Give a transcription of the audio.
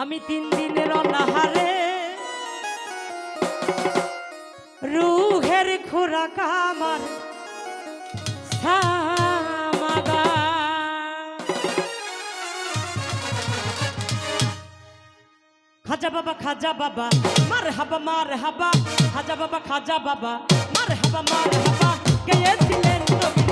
আমি তিন দিনের অনাহারে। রুহের খোরাক সামাগা খাজা বাবা খাজা বাবা মার হাবা মার হাবা খাজা বাবা খাজা বাবা মার হাবা মার হাবা গেয়ে দিলেন নবীন